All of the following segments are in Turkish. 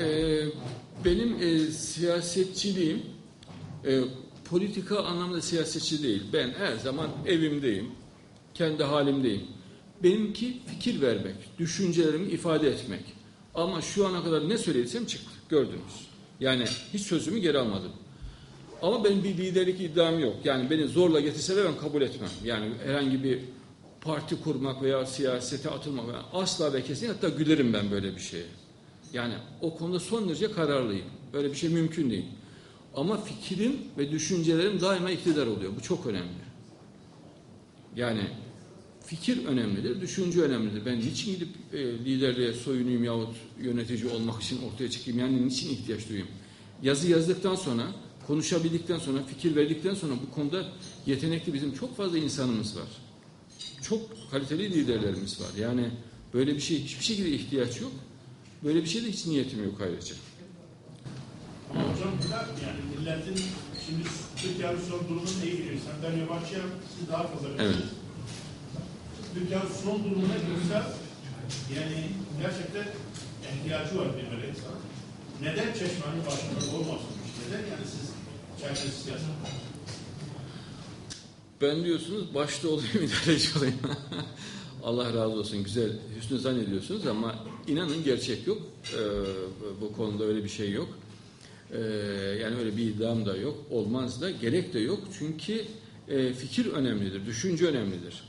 Ee, benim e, siyasetçiliğim e, politika anlamda siyasetçi değil. Ben her zaman evimdeyim, kendi halimdeyim. Benimki fikir vermek, düşüncelerimi ifade etmek. Ama şu ana kadar ne söylediysem çıktı, gördünüz. Yani hiç sözümü geri almadım. Ama benim bir liderlik iddiam yok. Yani beni zorla getirseler ben kabul etmem. Yani herhangi bir parti kurmak veya siyasete atılmak veya asla ve kesin hatta gülerim ben böyle bir şeye. Yani o konuda son derece kararlıyım. Böyle bir şey mümkün değil. Ama fikrim ve düşüncelerim daima iktidar oluyor. Bu çok önemli. Yani fikir önemlidir, düşünce önemlidir. Ben niçin gidip e, liderliğe soyunayım yahut yönetici olmak için ortaya çıkayım? Yani niçin ihtiyaç duyayım? Yazı yazdıktan sonra, konuşabildikten sonra, fikir verdikten sonra bu konuda yetenekli bizim çok fazla insanımız var. Çok kaliteli liderlerimiz var. Yani böyle bir şey hiçbir şekilde ihtiyaç yok. Böyle bir şeyde hiç niyetim yok ayrıca. Ama hocam yani milletin şimdi Türkiye'nin son durumu ne ilgili? Senden yabancıya siz daha fazla Evet. Türkiye'nin son durumuna göre yani gerçekten ihtiyacı var bir böyle insan. Neden çeşmenin başında olmasınmış? Neden yani siz çerçeve siyaset? Ben diyorsunuz başta olayım idareci olayım. Allah razı olsun güzel hüsnü zannediyorsunuz ama inanın gerçek yok. Ee, bu konuda öyle bir şey yok. Ee, yani öyle bir iddiam da yok. Olmaz da gerek de yok. Çünkü e, fikir önemlidir, düşünce önemlidir.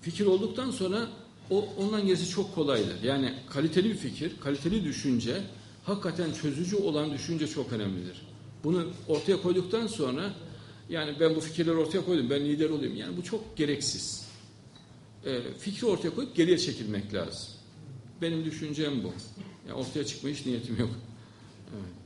Fikir olduktan sonra o ondan gerisi çok kolaydır. Yani kaliteli bir fikir, kaliteli düşünce, hakikaten çözücü olan düşünce çok önemlidir. Bunu ortaya koyduktan sonra yani ben bu fikirleri ortaya koydum, ben lider olayım. Yani bu çok gereksiz e, fikri ortaya koyup geriye çekilmek lazım. Benim düşüncem bu. Yani ortaya çıkma hiç niyetim yok. Evet.